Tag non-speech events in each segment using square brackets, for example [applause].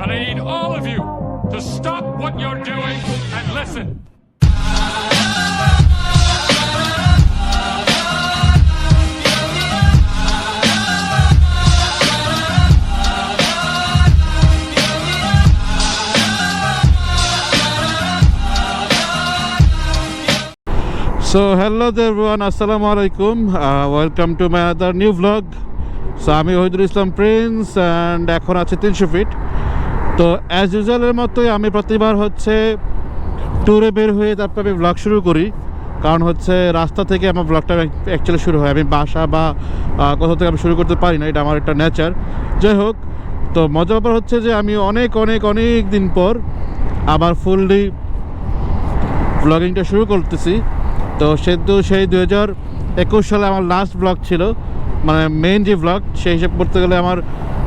And I need all of you to stop what you're doing and listen. So hello there everyone, Assalamu alaikum. Uh, welcome to my other new vlog. So আমি ওহিদুল ইসলাম Prince and এখন আছে তিনশো fit তো as ইউজুয়ালের মতোই আমি প্রতিবার হচ্ছে ট্যুরে বের হয়ে তারপর আমি ব্লগ শুরু করি। কারণ হচ্ছে রাস্তা থেকে আমার ব্লগটা অ্যাকচুয়ালি শুরু হয়। আমি বাসা বা কোথাও থেকে আমি শুরু করতে পারি না, এটা আমার একটা নেচার যাই হোক, তো মজার ব্যাপার হচ্ছে যে আমি অনেক অনেক অনেক দিন পর আবার ফুললি ব্লগিংটা শুরু করতেছি। তো সেহেতু সেই দু হাজার একুশ সালে আমার লাস্ট ব্লগ ছিল। মানে মেন যে ব্লগ সেই হিসেব করতে গেলে আমার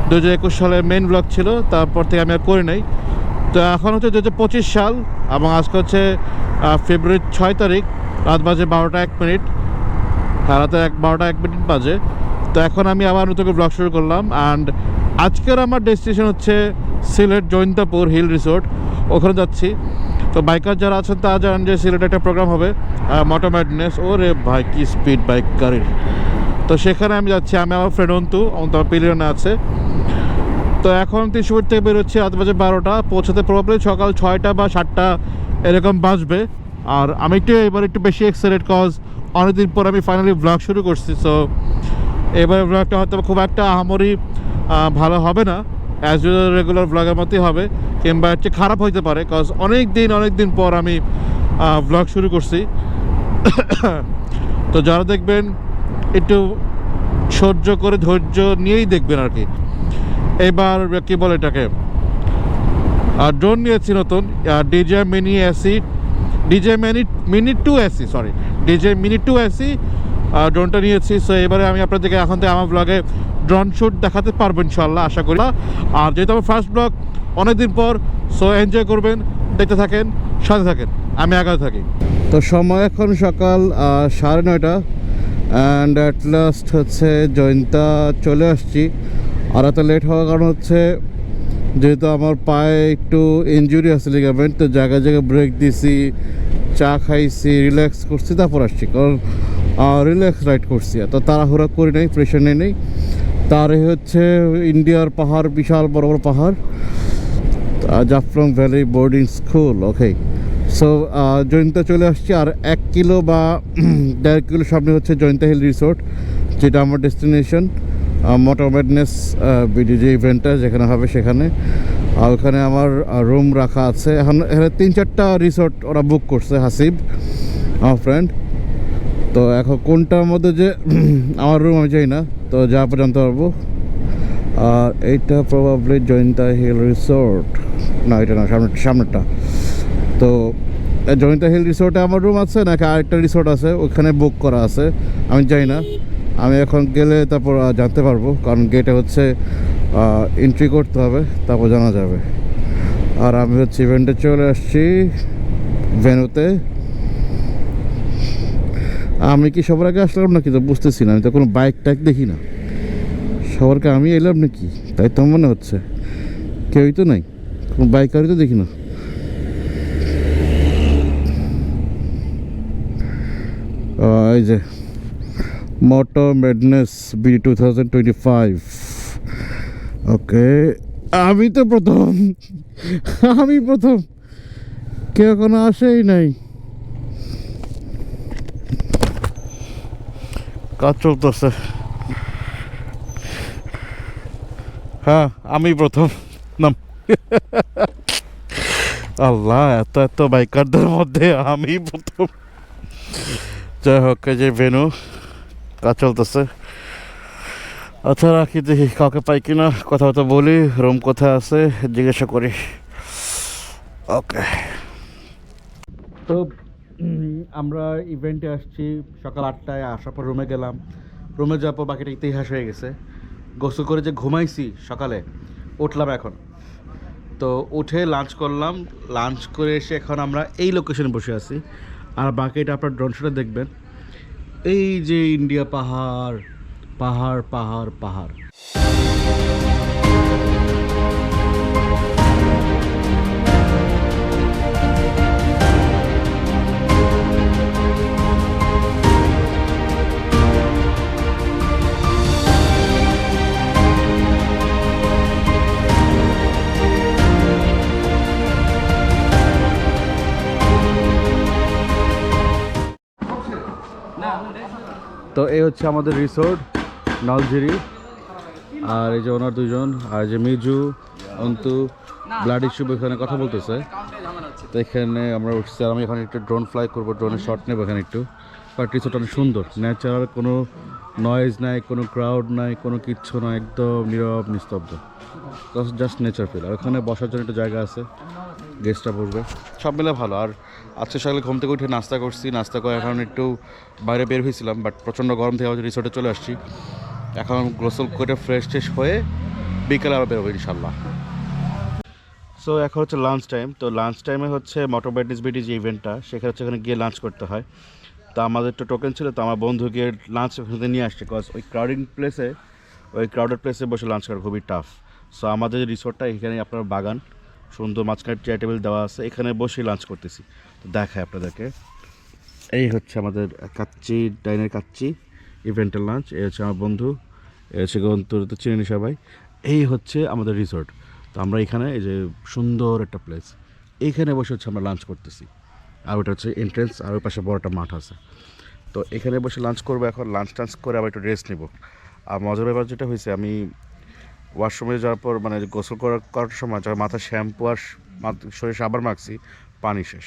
দু হাজার একুশ সালে মেন ব্লগ ছিল তারপর থেকে আমি আর করি নাই। তো এখন হচ্ছে দু হাজার পঁচিশ সাল এবং আজকে হচ্ছে আহ, ফেব্রুয়ারির ছয় তারিখ রাত বাজে বারোটা এক মিনিট। হ্যাঁ রাতে এক বারোটা এক মিনিট বাজে। তো এখন আমি আবার নতুন ব্লগ শুরু করলাম অ্যান্ড আজকের আমার ডেস্টিনেশন হচ্ছে সিলেট জৈন্তাপুর হিল রিসোর্ট ওখানে যাচ্ছি। তো বাইকার যারা আছেন তারা জানেন যে সিলেটে একটা প্রোগ্রাম হবে মোটো ম্যাডনেস ওরে ভাই কি স্পিড বাইক গাড়ির। তো সেখানে আমি যাচ্ছি, আমি আমার ফ্রেন্ড অন্তু, অন্ত আমার পিলিয়নে আছে। তো এখন ফিট থেকে বেরোচ্ছি রাত বাজে বারোটা, পৌঁছাতে প্রবলেম সকাল ছয়টা বা সাতটা এরকম বাজবে। আর আমি একটু, এবার একটু বেশি এক্সাইটেড কজ অনেকদিন পর আমি ফাইনালি ব্লগ শুরু করছি সো এবার ব্লগটা হয়তো খুব একটা আহামরি ভালো হবে না। অ্যাজ ইউজুয়াল রেগুলার ব্লগের মতোই হবে, কিংবা হচ্ছে খারাপ হইতে পারে কজ অনেক দিন অনেক দিন পর আমি ব্লগ শুরু করছি। [coughs] তো যারা দেখবেন একটু সহ্য করে ধৈর্য নিয়েই দেখবেন আর কি। এবার কি বলে এটাকে? আর ড্রোন নিয়েছি নতুন। DJ mini AC DJ mini mini two AC sorry DJ mini two AC ড্রোনটা নিয়েছি। সো এবারে আমি আপনাদেরকে এখন থেকে আমার ব্লগে ড্রোন শ্যুট দেখাতে পারব ইনশাল্লাহ আশা করি। আর যেহেতু আমার ফার্স্ট ব্লগ অনেকদিন পর সো এনজয় করবেন, দেখতে থাকেন, সাথে থাকেন। আমি আগাতে থাকি। তো সময় এখন সকাল সাড়ে নয়টা। অ্যান্ড অ্যাট লাস্ট হচ্ছে জয়ন্তা চলে আসছি। আর এত লেট হওয়ার কারণ হচ্ছে, যেহেতু আমার পায়ে একটু ইনজুরি আছে লিগামেন্ট তো জায়গায় জায়গায় ব্রেক দিছি, চা খাইছি রিল্যাক্স করছি, তারপর আসছি। কারণ রিল্যাক্স রাইড করছি তো তাড়াহুড়া করি নাই প্রেশার নেই নেই। তার হচ্ছে ইন্ডিয়ার পাহাড়, বিশাল বড় বড় পাহাড়। Jaflong valley boarding school okay so Jaintia চলে আসছি আর এক কিলো বা [clears throat] দেড় কিলো সামনে হচ্ছে জয়ন্তা হিল রিসোর্ট, যেটা আমার ডেস্টিনেশন মোটর ম্যাডনেস বিডি যে ইভেন্টটা যেখানে হবে সেখানে। আর ওখানে আমার রুম রাখা আছে। এখন এখানে তিন চারটা রিসোর্ট ওরা বুক করছে, হাসিব, আমার ফ্রেন্ড তো এখন কোনটার মধ্যে যে [clears throat] আমার রুম আমি যাই না, তো যা জানতে পারব। আর এইটা প্রবাবলি জয়ন্তা হিল রিসোর্ট। না, এটা না, সামনে সামনেরটা। তো জয়ন্তা হিল রিসোর্টে আমার রুম আছে, নাকি আরেকটা রিসোর্ট আছে, ওখানে বুক করা আছে, আমি যাই না। আমি এখন গেলে তারপর জানতে পারব, কারণ গেটে হচ্ছে এন্ট্রি করতে হবে, তারপর জানা যাবে। আর আমি হচ্ছে ইভেন্টে চলে আসছি, ভেনুতে। আমি কি সবার আগে আসলাম নাকি তো বুঝতেছি না, আমি তো কোনো বাইক টাইক দেখি না। সবারকে আমি এলাম নাকি? তাই তো মনে হচ্ছে। কেউই তো নাই, কোনো বাইকারই তো দেখি না। এই যে motto madness be two thousand twenty five okay আমি তো প্রথম। আমি প্রথম। কেউ এখনও আসেই নাই। কাজ চলতেছে। হ্যাঁ আমি প্রথম। নাম। আল্লাহ, এত এত বাইকারদের মধ্যে আমি প্রথম। যাই হোক, এই যে ভেনু, কাজ চলতেছে। আচ্ছা রাখি দেখি কাউকে পাই কিনা, কথা কথা বলি, রুম কোথায় আছে, জিজ্ঞাসা করি। ওকে। তো আমরা ইভেন্টে আসছি, সকাল আটটায়, আসার পর রুমে গেলাম। রুমে যাওয়ার পর বাকিটা ইতিহাস হয়ে গেছে। গোসল করে যে ঘুমাইছি সকালে, উঠলাম এখন। তো উঠে লাঞ্চ করলাম। লাঞ্চ করে এসে এখন আমরা এই লোকেশনে বসে আছি। আর বাকিটা আপনার ড্রোন শটে দেখবেন। এই যে ইন্ডিয়া পাহাড় পাহাড় পাহাড় পাহাড়। এই হচ্ছে আমাদের রিসোর্ট, নলঝিরি। আর এই যে ওনার দুজন আর যে মিজু, অন্তু, ব্লাড ইস্যু এখানে কথা বলতেছে। তো এখানে আমরা উঠছি আর আমি এখানে একটু ড্রোন ফ্লাই করব ড্রোনের শট নেব এখানে একটু। বাট রিসোর্ট অনেক সুন্দর ন্যাচারাল কোনো নয়েজ নাই, কোনো ক্রাউড নাই, কোনো কিচ্ছু না একদম নীরব, নিস্তব্ধ। জাস্ট নেচার ফিল আর ওখানে বসার জন্য একটা জায়গা আছে। গেস্টরা বসবে। সব মিলে ভালো। আর আজকে সকালে ঘুম থেকে উঠে নাস্তা করছি। নাস্তা করে এখন একটু বাইরে বের হয়েছিলাম বাট প্রচণ্ড গরম থেকে আবার রিসোর্টে চলে আসছি। এখন গোসল করে ফ্রেশ ট্রেশ হয়ে বিকেলে আবার বেরোবো ইনশাল্লাহ সো এখন হচ্ছে লাঞ্চ টাইম তো লাঞ্চ টাইমে হচ্ছে মোটর ব্যাটিস বিটি যে ইভেন্টটা সেখানে হচ্ছে এখানে গিয়ে লাঞ্চ করতে হয়। তো আমাদের তো টোকেন ছিল, তো আমার বন্ধু গিয়ে লাঞ্চ ওখান নিয়ে আসছে। কজ ওই ক্রাউডিং প্লেসে ওই ক্রাউডেড প্লেসে বসে লাঞ্চ করা খুবই টাফ সো আমাদের যে রিসোর্টটা এখানে আপনার বাগান। সুন্দর মাঝখানে চেয়ার টেবিল দেওয়া আছে, এখানে বসে লাঞ্চ করতেছি। তো দেখায় আপনাদেরকে। এই হচ্ছে আমাদের কাচ্চি, ডাইনের কাচ্চি ইভেন্টের লাঞ্চ এই হচ্ছে আমার বন্ধু এ হচ্ছে গন্তর তো চিনি সবাই। এই হচ্ছে আমাদের রিসোর্ট তো আমরা এখানে এই যে সুন্দর একটা প্লেস এইখানে বসে হচ্ছে আমরা লাঞ্চ করতেছি। আর ওটা হচ্ছে এন্ট্রেন্স আর ওই পাশে বড় একটা মাঠ আছে। তো এখানে বসে লাঞ্চ করব এখন। লাঞ্চ টাঞ্চ করে আবার একটু রেস্ট নেব। আর মজার ব্যাপার যেটা হয়েছে, আমি ওয়াশরুমে যাওয়ার পর মানে গোসল করার করার সময় যখন মাথা শ্যাম্পু আর মাথা- শরীরে সাবান মাখছি, পানি শেষ।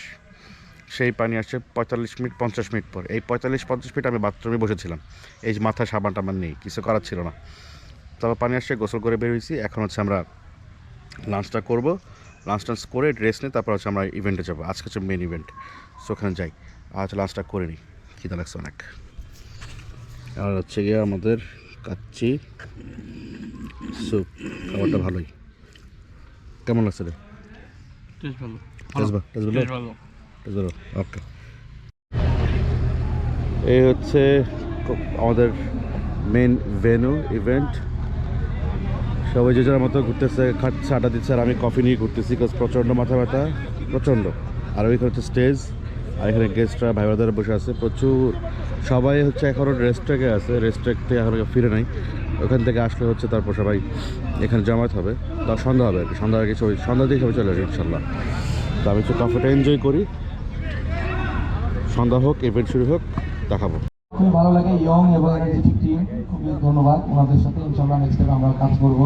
সেই পানি আসছে পঁয়তাল্লিশ মিনিট, পঞ্চাশ মিনিট পর। এই পঁয়তাল্লিশ, পঞ্চাশ মিনিট আমি বাথরুমে বসেছিলাম। এই যে মাথায় সাবানটা আমার নেই, কিছু করার ছিল না। তারপর পানি আসছে গোসল করে বের হয়েছি। এখন হচ্ছে আমরা লাঞ্চটা করব। লাঞ্চ টাঞ্চ করে ড্রেস নিয়ে তারপর হচ্ছে আমরা ইভেন্টে যাব। আজকে হচ্ছে মেন ইভেন্ট সো ওখানে যাই। আজ লাঞ্চটা করে নিই। খিদা লাগছে অনেক। আর হচ্ছে গিয়ে আমাদের কাচ্চি। স্যুপ খাবারটা ভালোই। কেমন লাগছে রে? টেস্ট ভালো। টেস্ট ভালো? টেস্ট ভালো? ওকে এই হচ্ছে আমাদের মেন ভেনু ইভেন্ট সবাই যে যার মতো ঘুরতেছে খাচ্ছে আড্ডা দিচ্ছে আর আমি কফি নিয়ে ঘুরতেছি বিকজ প্রচণ্ড মাথা ব্যথা প্রচণ্ড। আর ওইখানে হচ্ছে স্টেজ আর এখানে গেস্টরা ভাই বসে আছে প্রচুর। সবাই হচ্ছে এখনও রেস্ট্রেকে আছে রেস্ট্রেক থেকে এখনও ফিরে নাই। ওখান থেকে আসলে হচ্ছে তারপর সবাই এখানে জমায়েত হবে। তার সন্ধ্যা হবে আর কি। সন্ধ্যা আগে সবাই সন্ধ্যা দিয়ে সবাই চলে আসবে ইনশাল্লাহ তো আমি একটু কফিটা এনজয় করি। সন্ধ্যা হোক ইভেন্ট শুরু হোক দেখাবো। খুবই ভালো লাগে ইয়ং এবং এনার্জেটিক টিম খুবই ধন্যবাদ ওনাদের সাথে। ইনশাল্লাহ নেক্সট টাইম আমরা কাজ করব।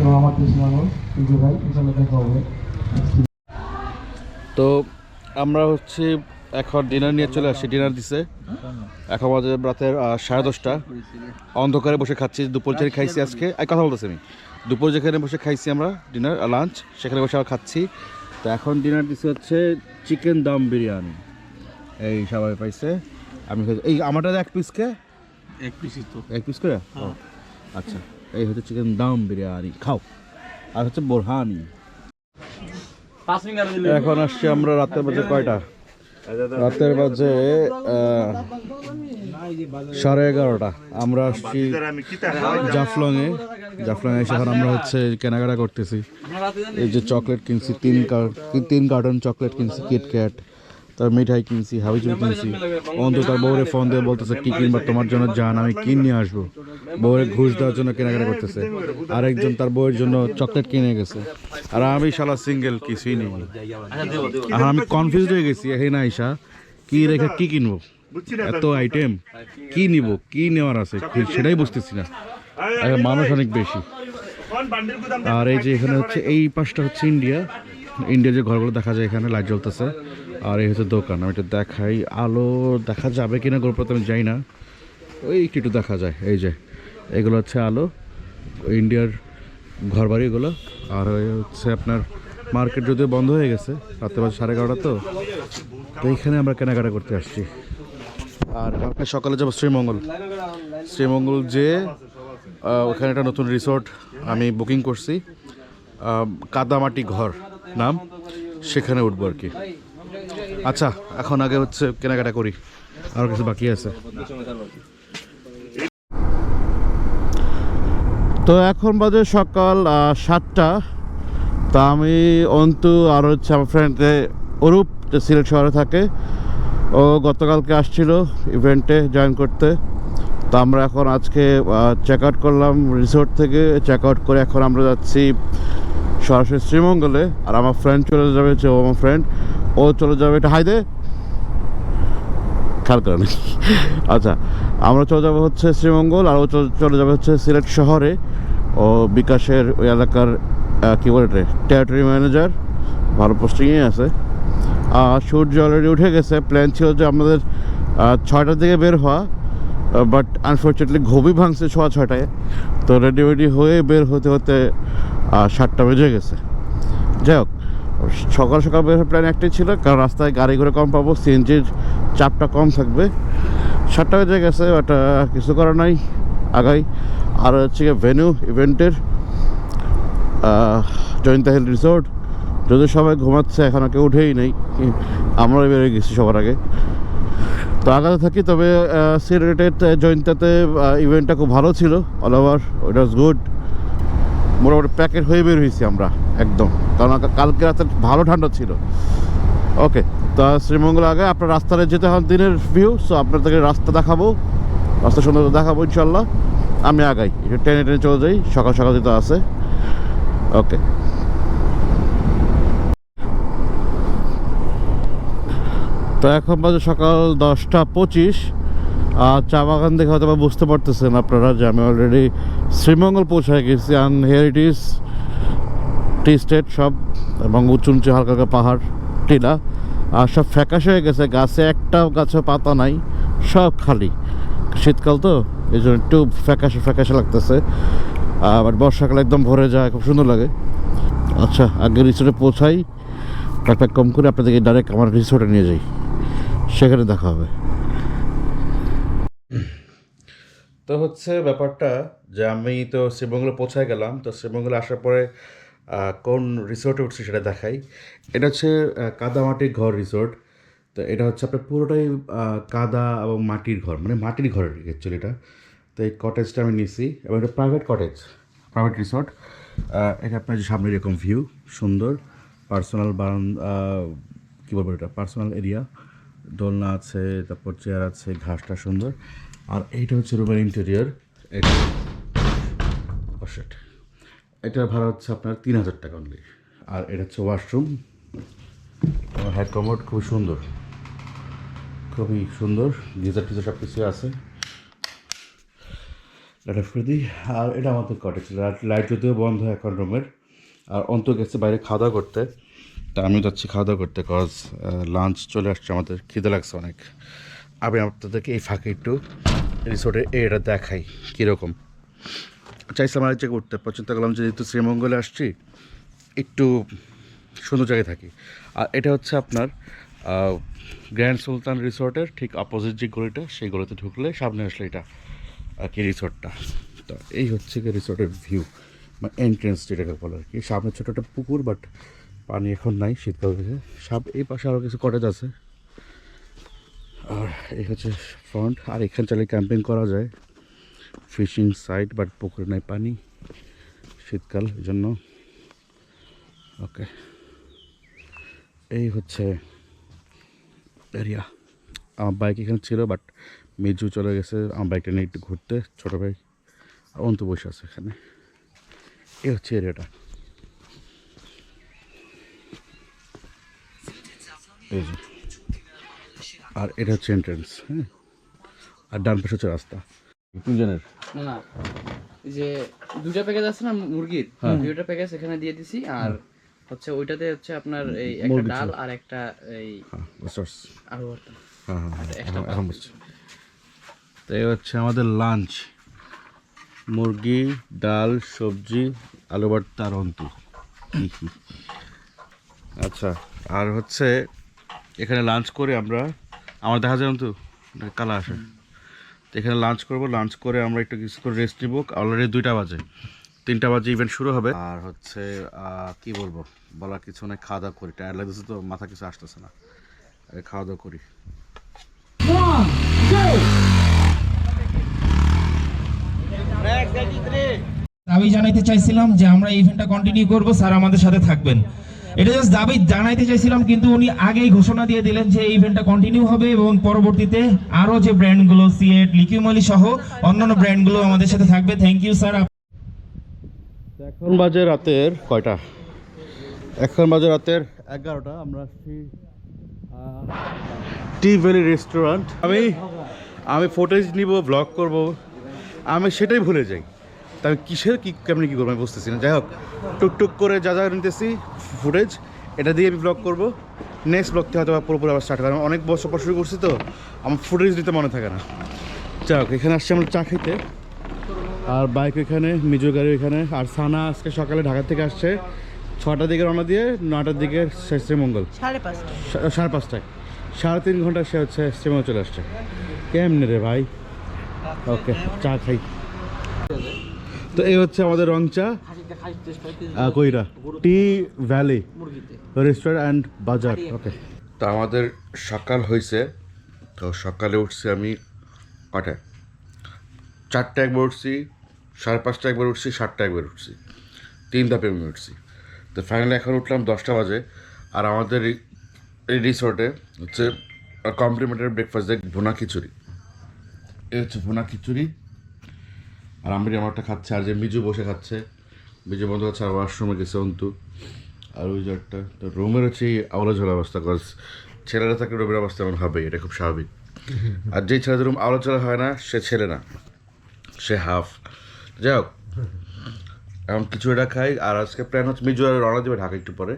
এবং আমার কৃষি মানুষ ভাই ইনশাল্লাহ দেখা হবে। তো আমরা হচ্ছে এখন ডিনার নিয়ে চলে আসছি ডিনার দিছে। এখন আমাদের রাতের সাড়ে দশটা। অন্ধকারে বসে খাচ্ছি দুপুর যেখানে খাইছি আজকে এই কথা বলতেছি আমি। দুপুর যেখানে বসে খাইছি আমরা ডিনার লাঞ্চ সেখানে বসে আবার খাচ্ছি। তো এখন ডিনার দিছে হচ্ছে চিকেন দম বিরিয়ানি এই সবাই পাইছে। আমি এই আমারটা এক পিসকে এক পিসই তো। এক পিস করে? আচ্ছা। এই হচ্ছে চিকেন দম বিরিয়ানি খাও। আর হচ্ছে বোরহানি এখন আসছি আমরা রাতের বাজে কয়টা? রাতের বাজে সাড়ে এগারোটা। আমরা আসছি জাফলংয়ে। জাফলংয়ে এসে এখন আমরা হচ্ছে কেনাকাটা করতেছি। এই যে চকলেট কিনছি, তিন তিন কার্টন চকলেট কিনছি কিটক্যাট তার মিঠাই কিনছি হাবিজুবি কিনছি। অন্ত তার বউরে ফোন দিয়ে বলতেছে কি কিনবা তোমার জন্য? জান আমি কিন নিয়ে আসব। বউরে ঘুষ দেওয়ার জন্য কেনাকাটা করতেছে। আরেকজন তার বউয়ের জন্য চকলেট কিনে গেছে। আর আমি শালা সিঙ্গেল কিছুই নেই। আর আমি কনফিউজ হয়ে গেছি হে না আইসা কি রেখে কি কিনবো? এত আইটেম কি নিব? কি নেওয়ার আছে? সেটাই বুঝতেছি না। মানুষ অনেক বেশি। আর এই যে এখানে হচ্ছে এই পাশটা হচ্ছে ইন্ডিয়া ইন্ডিয়া যে ঘরগুলো দেখা যায় এখানে লাইট জ্বলতেছে। আর এই হচ্ছে দোকান, আমি এটা দেখাই, আলো দেখা যাবে কিনা গল্প তো আমি যাই না। ওই একটু একটু দেখা যায়, এই যে, এগুলো হচ্ছে আলো, ইন্ডিয়ার ঘর বাড়িগুলো আর ওই হচ্ছে আপনার মার্কেট যদিও বন্ধ হয়ে গেছে, রাত্রে বাজে সাড়ে এগারোটা তো তো এইখানে আমরা কেনাকাটা করতে আসছি। আর কালকে সকালে যাব শ্রীমঙ্গল। শ্রীমঙ্গল যে ওখানে একটা নতুন রিসোর্ট আমি বুকিং করছি কাদামাটি ঘর নাম, সেখানে উঠবো আর কি। আচ্ছা এখন আগে হচ্ছে কেনাকাটা করি। আর কিছু বাকি আছে। তো এখন বাজে সকাল সাতটা। তা আমি, অন্তু আর হচ্ছে আমার ফ্রেন্ড অরূপ সিলেট শহরে থাকে, ও গতকালকে আসছিল ইভেন্টে জয়েন করতে। তো আমরা এখন আজকে চেক আউট করলাম রিসোর্ট থেকে। চেক আউট করে এখন আমরা যাচ্ছি সরাসরি শ্রীমঙ্গলে। আর আমার ফ্রেন্ড চলে যাবে যে ও আমার ফ্রেন্ড ও চলে যাবে এটা হাই দে খেয়াল করে নাকি? আচ্ছা আমরা চলে যাব হচ্ছে শ্রীমঙ্গল আর ও চলে- যাবে হচ্ছে সিলেট শহরে। ও বিকাশের ওই এলাকার কী বলে টেরিটরি ম্যানেজার ভালো পোস্টিংয়ে আছে। আর সূর্য অলরেডি উঠে গেছে। প্ল্যান ছিল যে আমাদের ছয়টার দিকে বের হওয়া বাট আনফর্চুনেটলি ঘুমই ভাঙছে ছোয়া ছয়টায়। তো রেডি রেডি হয়ে বের হতে হতে সাতটা বেজে গেছে। যাই হোক সকাল সকাল বের হওয়ার প্ল্যান একটাই ছিল, কারণ রাস্তায় গাড়ি ঘোড়া কম পাবো সিএনজির চাপটা কম থাকবে। সাতটা বেজে গেছে ওটা কিছু করার নাই, আগাই। আর হচ্ছে ভেনু ইভেন্টের জয়ন্তা হিল রিসোর্ট যদি সবাই ঘুমাচ্ছে এখনও কেউ উঠেই নেই, আমরা বেরিয়ে গেছি সবার আগে। তো আগাতে থাকি, তবে সিলেটেড জয়ন্তাতে ইভেন্টটা খুব ভালো ছিল all over it was good মোটামুটি প্যাকেট হয়ে বের হয়েছি আমরা, একদম। কারণ কালকে রাতে ভালো ঠান্ডা ছিল। ওকে, তা শ্রীমঙ্গল আগে, আপনার রাস্তায় যেতে হয় দিনের ভিউ সো আপনাদেরকে রাস্তা দেখাবো। রাস্তা সুন্দর দেখাবো ইনশাল্লাহ আমি আগাই, একটু টেনে টেনে চলে যাই, সকাল সকাল যেতে আছে। ওকে। তো এখন বাজে সকাল দশটা পঁচিশ, আর চা বাগান দেখে হয়তো বুঝতে পারতেছেন আপনারা যে আমি অলরেডি শ্রীমঙ্গল পৌঁছায় গেছি and here it is tea estate সব, এবং উঁচু উঁচু হালকা হালকা পাহাড়, টিলা, আর সব ফ্যাকাশ হয়ে গেছে, গাছে একটা গাছে পাতা নাই, সব খালি। শীতকাল তো, এই জন্য একটু ফ্যাকাশে ফ্যাকাশে লাগতেছে, আবার বর্ষাকালে একদম ভরে যায়, খুব সুন্দর লাগে। আচ্ছা আগে রিসোর্টে পৌঁছাই প্যাক কম করে আপনাদেরকে ডাইরেক্ট আমার রিসোর্টে নিয়ে যাই, সেখানে দেখা হবে। তো হচ্ছে ব্যাপারটা যে আমি তো শ্রীমঙ্গলে পৌঁছায় গেলাম, তো শ্রীমঙ্গলে আসার পরে কোন রিসোর্টে উঠছি সেটা দেখাই। এটা হচ্ছে কাদামাটির ঘর রিসোর্ট তো এটা হচ্ছে আপনার পুরোটাই কাদা এবং মাটির ঘর মানে মাটির ঘর অ্যাকচুয়ালি এটা। তো এই কটেজটা আমি নিছি, এবং এটা প্রাইভেট কটেজ প্রাইভেট রিসোর্ট এটা আপনার যে সামনে এরকম ভিউ সুন্দর। পার্সোনাল বারান কী বলব এটা? পার্সোনাল এরিয়া দোলনা আছে, তারপর চেয়ার আছে, ঘাসটা সুন্দর। আর এইটা হচ্ছে রুমের ইন্টেরিয়র এটা এটার ভাড়া হচ্ছে আপনার তিন হাজার টাকা অনলি আর এটা হচ্ছে ওয়াশরুম হ্যাড কমোড খুবই সুন্দর। খুবই সুন্দর। গিজার টিজার সব কিছু আছে এটা ফ্রিদি আর এটা আমাদের কটেজ লাইট যদিও বন্ধ হয় এখন রুমের। আর অন্ত গেছে বাইরে খাওয়া দাওয়া করতে। তা আমি যাচ্ছি খাওয়া দাওয়া করতে কজ লাঞ্চ চলে আসছে আমাদের। খিদে লাগছে অনেক। আমি আপনাদেরকে এই ফাঁকে একটু রিসোর্টের এটা দেখাই কীরকম। চাইছিলাম আরেক জায়গায় উঠতে পছন্দ করলাম যেহেতু শ্রীমঙ্গলে আসছি, একটু সুন্দর জায়গায় থাকি। আর এটা হচ্ছে আপনার গ্র্যান্ড সুলতান রিসোর্টের ঠিক অপোজিট যে গলিটা, সেই গলিতে ঢুকলে সামনে আসলে এটা, আর কি রিসোর্টটা। তো এই হচ্ছে কি রিসোর্টের ভিউ মানে এন্ট্রেন্স যেটাকে বলে আর কি। সামনে ছোটো একটা পুকুর বাট পানি এখন নাই, শীতকাল সাপ এই পাশে আরও কিছু কটেজ আছে। আর এই হচ্ছে ফ্রন্ট আর এখানে চাইলে ক্যাম্পিং করা যায়। ফিশিং সাইট বাট পুকুরে নাই পানি, শীতকাল জন্য। ওকে এই হচ্ছে এরিয়া আমার বাইক এখানে ছিল বাট মিজু চলে গেছে। আমার বাইকটা নিয়ে একটু ঘুরতে, ছোটো ভাই আর অন্ত বসে আছে এখানে। এই হচ্ছে এরিয়াটা এই আর এটা হচ্ছে এন্ট্রেন্স হ্যাঁ? আর ডান পাশে হচ্ছে রাস্তা। দুজনের না না। এই যে দুটা প্যাকেজ আছে না মুরগির? দুটা প্যাকেজ এখানে দিয়ে দিছি আর হচ্ছে ওইটাতে হচ্ছে আপনার এই একটা ডাল আর একটা এই হ্যাঁ আলু ভর্তা। হ্যাঁ হ্যাঁ হ্যাঁ এখন বুঝছি। তো এই হচ্ছে আমাদের লাঞ্চ মুরগি ডাল সবজি আলু ভর্তা আর অন্তু। আচ্ছা আর হচ্ছে এখানে লাঞ্চ করে আমরা আমার দেখা যায় নাকি কালা আসে। তো এখানে লাঞ্চ করব লাঞ্চ করে আমরা একটু কিছু করে রেস্ট নিব। অলরেডি দুইটা বাজে। তিনটা বাজে ইভেন্ট শুরু হবে। আর হচ্ছে কি বলব? বলার কিছু নেই খাওয়া দাওয়া করি। টায়ার লাগতেছে তো মাথা কিছু আসতেছে না। খাওয়া দাওয়া করি। আমি জানাইতে চাইছিলাম যে আমরা ইভেন্টটা কন্টিনিউ করব স্যার আমাদের সাথে থাকবেন। এটা জাস্ট দাবি জানাইতে চাইছিলাম, কিন্তু উনি আগেই ঘোষণা দিয়ে দিলেন যে ইভেন্টটা কন্টিনিউ হবে এবং পরবর্তীতে আরও যে ব্র্যান্ডগুলো সিয়েট লিকিউমলি সহ অন্যান্য ব্র্যান্ডগুলো আমাদের সাথে থাকবে। থ্যাংক ইউ স্যার এখন বাজে রাতের কয়টা? এখন বাজে রাতের এগারোটা। আমরা টি ভ্যালি রেস্টুরেন্ট আমি আমি ফুটেজ নিব ব্লগ করব। আমি সেটাই ভুলে যাই। তা আমি কিসের কী কেমনি কী করব আমি বুঝতেছি না। যাই হোক টুকটুক করে যা যা নিতেছি ফুটেজ এটা দিয়ে আমি ব্লগ করব। নেক্সট ব্লগতে হয়তো পুরোপুরি আবার স্টার্ট করব অনেক বছর পর শুরু করছি তো আমার ফুটেজ দিতে মনে থাকে না। যাই হোক এখানে আসছি আমরা চা খেতে আর বাইক এখানে মিজো গাড়ি এখানে। আর সানা আজকে সকালে ঢাকা থেকে আসছে। ছটার দিকে রওনা দিয়ে নটার দিকে শ্রীমঙ্গল। সাড়ে পাঁচটা সাড়ে পাঁচটায়। সাড়ে তিন ঘণ্টা সে হচ্ছে শ্রীমঙ্গল চলে আসছে। কেমনে রে ভাই? ওকে চা খাই। তো এই হচ্ছে আমাদের রং চা কইরা। টি ভ্যালি রেস্টুরেন্ট অ্যান্ড বাজার, ওকে। তো আমাদের সকাল হয়েছে তো সকালে উঠছি আমি কটায়? চারটা একবার উঠছি, সাড়ে পাঁচটা একবার উঠছি, সাতটা একবার উঠছি তিন ধাপে আমি উঠছি। তো ফাইনালি এখন উঠলাম দশটা বাজে, আর আমাদের এই- রিসোর্টে হচ্ছে কমপ্লিমেন্টারি ব্রেকফাস্ট দেখ ভুনা খিচুড়ি, এই হচ্ছে ভুনা খিচুড়ি। আর আমি আমারটা খাচ্ছে, আর যে মিজু বসে খাচ্ছে, মিজু বন্ধু খাচ্ছে আর ওয়াশরুমে গেছে অন্তু। আর ওই যে তো রুমের হচ্ছে এই আওলা ঝোলা অবস্থা কজ ছেলেরা থাকলে রুমের অবস্থা এমন হবে, এটা খুব স্বাভাবিক। আর যেই ছেলেদের রুম আওলা ঝোলা হয় না, সে ছেলে না, সে হাফ যাই হোক, এখন কিছু এটা খাই, আর আজকে প্ল্যান হচ্ছে মিজু আর রওনা দেবে ঢাকা একটু পরে।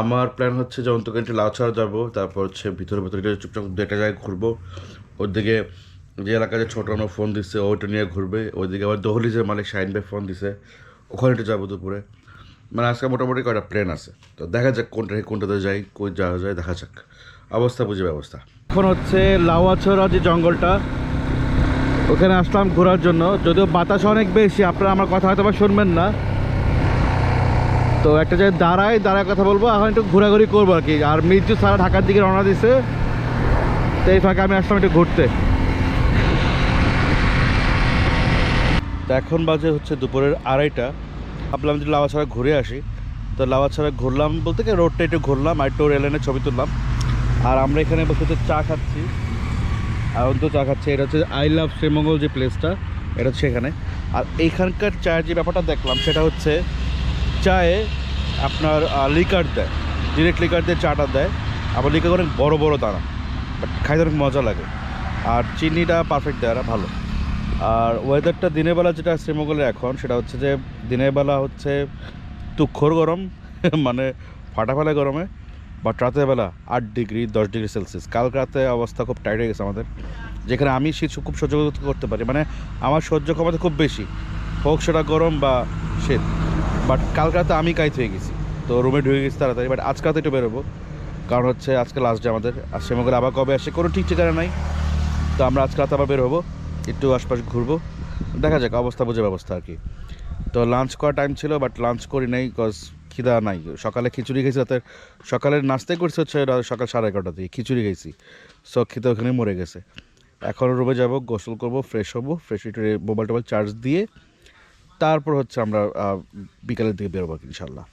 আমার প্ল্যান হচ্ছে যে অন্তকে একটু লাউ ছাড়া যাব, তারপর হচ্ছে ভিতরে ভিতরে চুপচাপ দু একটা জায়গায় ঘুরবো। ওদিকে যে এলাকায় যে ছোটো কোনো ফোন দিচ্ছে ওইটা নিয়ে ঘুরবে। ওইদিকে আবার দহলিজের মালিক শাহিন ভাই ফোন দিছে, ওখানে একটু যাব দুপুরে। মানে আজকে মোটামুটি কয়টা প্ল্যান আছে? তো দেখা যাক কোনটা, কোনটাতে যাই, কই যাওয়া যায়, দেখা যাক। অবস্থা বুঝে ব্যবস্থা। এখন হচ্ছে লাউয়াছড়া যে জঙ্গলটা, ওখানে আসলাম ঘোরার জন্য। যদিও বাতাস অনেক বেশি, আপনারা আমার কথা হয়তো বা শুনবেন না। তো একটা জায়গায় দাঁড়ায় দাঁড়ায় কথা বলব, এখন একটু ঘোরাঘুরি করব আর কি। আর মির্জু সারা ঢাকার দিকে রওনা দিছে, তো এই ফাঁকে আমি আসলাম একটু ঘুরতে। তো এখন বাজে হচ্ছে দুপুরের আড়াইটা। ভাবলাম যে লাওয়াছড়া ঘুরে আসি। তো লাওয়াছড়া ঘুরলাম বলতে কি রোডটা একটু ঘুরলাম, আর একটু রেলেনের ছবি তুললাম। আর আমরা এখানে বসে হচ্ছে চা খাচ্ছি। আর অন্ত চা খাচ্ছি, এটা হচ্ছে আই লাভ শ্রীমঙ্গল যে প্লেসটা এটা হচ্ছে এখানে। আর এইখানকার চায়ের যে ব্যাপারটা দেখলাম, সেটা হচ্ছে চায়ে আপনার লিকার দেয়। ডিরেক্ট লিকার দিয়ে চাটা দেয়। আবার লিকার অনেক বড় বড় দানা বাট খাইতে অনেক মজা লাগে। আর চিনিটা পারফেক্ট দেয় ভালো। আর ওয়েদারটা দিনের বেলা যেটা শ্রীমঙ্গলের এখন, সেটা হচ্ছে যে দিনের বেলা হচ্ছে তুক্ষর গরম [laughs] মানে ফাটাফালা গরমে বাট বেলা আট ডিগ্রি, দশ ডিগ্রি সেলসিয়াস। কাল রাতে অবস্থা খুব টাইট হয়ে গেছে আমাদের, যেখানে আমি শীত খুব সহ্য করতে পারি। মানে আমার সহ্য ক্ষমতা খুব বেশি, হোক সেটা গরম বা শীত বাট কাল রাতে আমি কাইত হয়ে গেছি। তো রুমে ঢুকে গেছি তাড়াতাড়ি বাট আজকে রাতে একটু বেরোবো। কারণ হচ্ছে আজকে লাস্ট ডে আমাদের, আর শ্রীমঙ্গলে আবার কবে আসে কোনো ঠিক ঠিকানা নাই। তো আমরা আজকে রাতে আবার বের হব। একটু আশপাশ ঘুরবো। দেখা যাক, অবস্থা বুঝে ব্যবস্থা আর কি। তো লাঞ্চ করার টাইম ছিল বাট লাঞ্চ করি নাই কজ খিদা নাই। সকালে খিচুড়ি খেয়েছি রাতের সকালের নাস্তাই করছি হচ্ছে সকাল সাড়ে এগারোটা দিয়ে খিচুড়ি খেয়েছি সো খিদে ওখানে মরে গেছে। এখন রুমে যাব, গোসল করব ফ্রেশ হব ফ্রেশ একটু মোবাইল টোবাইল চার্জ দিয়ে তারপর হচ্ছে আমরা বিকালের দিকে বেরোবো ইনশাল্লাহ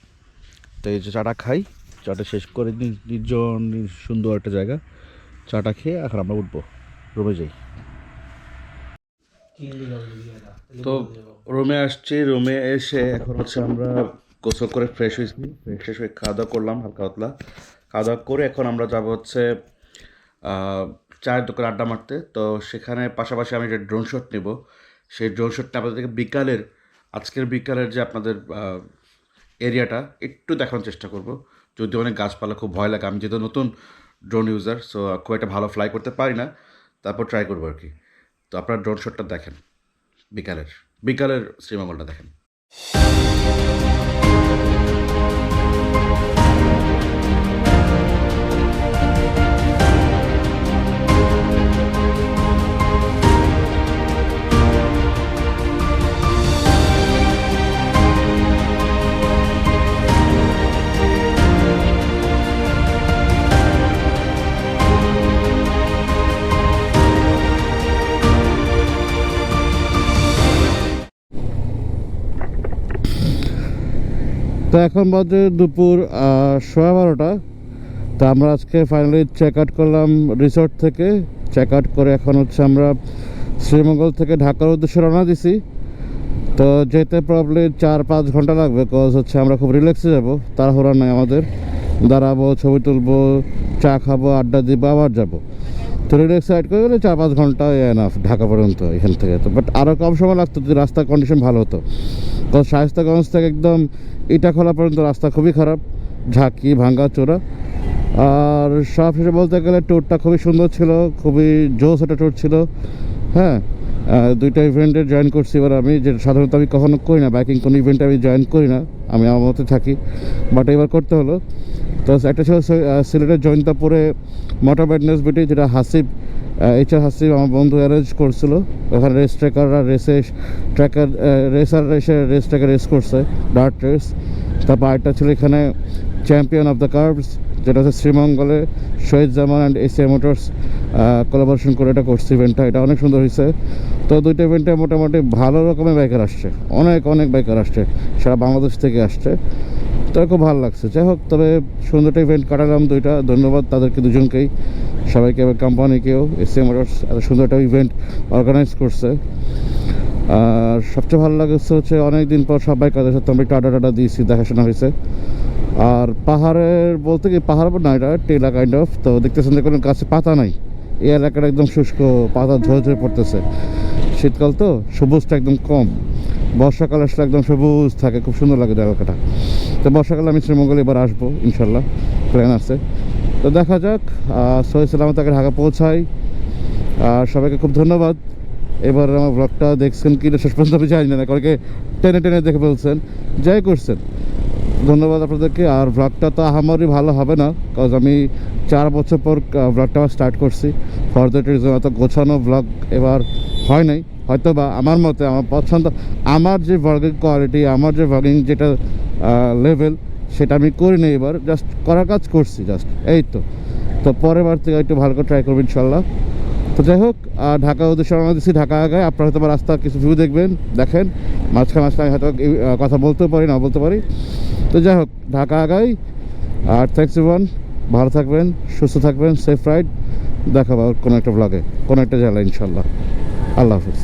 তো এই যে চাটা খাই, চাটা শেষ করে নির্জন সুন্দর একটা জায়গা। চাটা খেয়ে এখন আমরা উঠবো রুমে যাই। তো রুমে আসছি রুমে এসে এখন হচ্ছে আমরা গোসল করে ফ্রেশ হয়েছি ফ্রেশ হয়ে খাওয়া দাওয়া করলাম হালকা পাতলা। খাওয়া দাওয়া করে এখন আমরা যাব হচ্ছে চায়ের দোকানে আড্ডা মারতে। তো সেখানে পাশাপাশি আমি যে ড্রোন শট নেব সেই ড্রোন শটটা আপনাদেরকে বিকালের আজকের বিকালের যে আপনাদের এরিয়াটা একটু দেখানোর চেষ্টা করব। যদি অনেক গাছপালা খুব ভয় লাগে। আমি যেহেতু নতুন ড্রোন ইউজার সো খুব একটা ভালো ফ্লাই করতে পারি না। তারপর ট্রাই করব আর কি। তো আপনার ড্রোন শটটা দেখেন। বিকালের বিকালের শ্রীমঙ্গলটা দেখেন। তো এখন বাজে দুপুর সোয়া বারোটা। তো আমরা আজকে ফাইনালি চেক আউট করলাম রিসোর্ট থেকে। চেক আউট করে এখন হচ্ছে আমরা শ্রীমঙ্গল থেকে ঢাকার উদ্দেশ্যে রওনা দিছি। তো যেতে প্রবলি চার পাঁচ ঘণ্টা লাগবে কজ হচ্ছে আমরা খুব রিল্যাক্সে যাব। তাড়াহুড়া নাই আমাদের। দাঁড়াবো, ছবি তুলবো, চা খাব, আড্ডা দিব, আবার যাব। তো রেড সাইড করে গেলে চার পাঁচ ঘণ্টা এনাফ ঢাকা পর্যন্ত এখান থেকে। তো বাট আরও কম সময় লাগতো যদি রাস্তার কন্ডিশন ভালো হতো। কারণ শায়স্তাগঞ্জ থেকে একদম ইটাখোলা পর্যন্ত রাস্তা খুবই খারাপ, ঝাঁকি ভাঙ্গা চোরা আর সব শেষে বলতে গেলে ট্যুরটা খুবই সুন্দর ছিল, খুবই জোস একটা ট্যুর ছিল। হ্যাঁ দুইটা ইভেন্টে জয়েন করছি এবার আমি যে সাধারণত আমি কখনো করি না বাইকিং কোনো ইভেন্টে আমি জয়েন করি না, আমি আমার মতো থাকি। বাট এবার করতে হলো। তো একটা ছিল সিলেটের জৈন্তাপুরে মোটর ব্যাডনেস বিটি যেটা হাসিব এইচ আর হাসিব আমার বন্ধু অ্যারেঞ্জ করছিল। ওখানে রেস ট্রেকাররা রেসে ট্র্যাকার রেসার রেসে রেস ট্র্যাকার রেস করছে ডার্ট রেস তারপর আরেকটা ছিল এখানে চ্যাম্পিয়ন অফ দ্য কার্ভস যেটা হচ্ছে শ্রীমঙ্গলে Shahid Zaman and Asia motors collaboration করে এটা করছে ইভেন্টটা এটা অনেক সুন্দর হয়েছে। তো দুইটা ইভেন্টে মোটামুটি ভালো রকমের বাইকার আসছে। অনেক অনেক বাইকার আসছে। সারা বাংলাদেশ থেকে আসছে। তো খুব ভালো লাগছে। যাই হোক, তবে সুন্দরটা ইভেন্ট কাটালাম দুইটা। ধন্যবাদ তাদেরকে দুজনকেই। সবাইকে এবার কোম্পানিকেও এসিয়া মোটরস এত সুন্দর একটা ইভেন্ট অর্গানাইজ করছে। আর সবচেয়ে ভালো লাগছে হচ্ছে অনেক দিন পর সবাই কাদের সাথে আমরা টাটা টাটা দিয়েছি, দেখাশোনা হয়েছে। আর পাহাড়ের বলতে কি, পাহাড় না, এটা টেলা কাইন্ড অফ তো দেখতেছেন যে কোনো গাছে পাতা নাই। এই এলাকাটা একদম শুষ্ক পাতা ঝরে ঝরে পড়তেছে। শীতকাল তো সবুজটা একদম কম। বর্ষাকাল আসলে একদম সবুজ থাকে, খুব সুন্দর লাগে এলাকাটা। তো বর্ষাকালে আমি শ্রীমঙ্গলে এবার আসব, ইনশাল্লাহ। প্ল্যান আছে। তো দেখা যাক সহি সালামত তাকে ঢাকা পৌঁছাই। আর সবাইকে খুব ধন্যবাদ। এবার আমার ব্লগটা দেখছেন কি শেষ পর্যন্ত আমি জানি না কারণ কি টেনে টেনে দেখে ফেলছেন। যাই করছেন। ধন্যবাদ আপনাদেরকে। আর ব্লগটা তো আমারই ভালো হবে না কারণ আমি চার বছর পর ব্লগটা স্টার্ট করছি। ফর দ্যাট এত গোছানো ব্লগ এবার হয় নাই। হয়তো বা আমার মতে, আমার পছন্দ, আমার যে ব্লগিং কোয়ালিটি আমার যে ব্লগিং যেটা লেভেল সেটা আমি করি করিনি এবার জাস্ট করার কাজ করছি জাস্ট এই তো। তো পরের বার থেকে একটু ভালো করে ট্রাই করব ইনশাল্লাহ। তো যাই হোক, আর ঢাকা উদ্দেশ্যে রওনা দিচ্ছি ঢাকা আগায় আপনারা হয়তো রাস্তা কিছু ভিউ দেখবেন, দেখেন। মাঝখানে মাঝখানে হয়তো কথা বলতেও পারি না বলতে পারি। তো যাই হোক, ঢাকা আগাই আর থ্যাংকস ওয়ান ভালো থাকবেন, সুস্থ থাকবেন সেফ রাইড দেখাবো কোনো একটা ব্লগে কোনো একটা জেলা ইনশাল্লাহ। আল্লাহ হাফিজ।